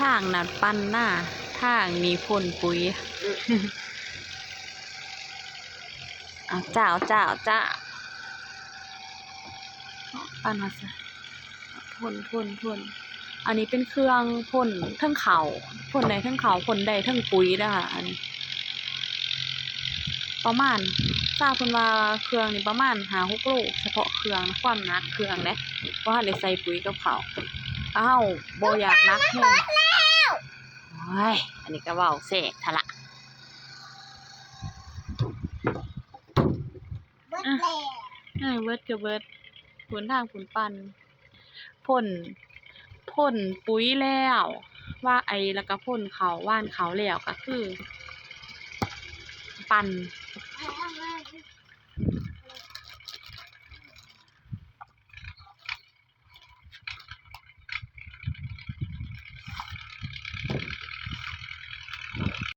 ทางนัดปั้นหน้าทางมีพ่นปุ๋ยเอาจ้าเจ้าเจ้าปั้นมาซะพ่นพ่นพ่นอันนี้เป็นเครื่องพ่นทั้งเขาพ่นได้เทั้งเขาพ่นได้เทั้งปุ๋ยนะคะอันนี้ประมาณทราบเพิ่นว่าเครื่องนี่ประมาณ5 6โลเฉพาะเครื่องนะความหนักเครื่องเด้บ่ทันได้ใส่ปุ๋ยกับเขา วถ้าเฮาบ่อยากหนักแฮงโอ้ยอันนี้ก็เว้าแทรกทะละเบิดแล้วเออเบิดก็เบิดผลทางผลปันพ่นพ่นปุ๋ยแล้ว ว่าไอ้แล้วก็พ่นเขาวหว่านเขาวแล้วก็คือ ปั่น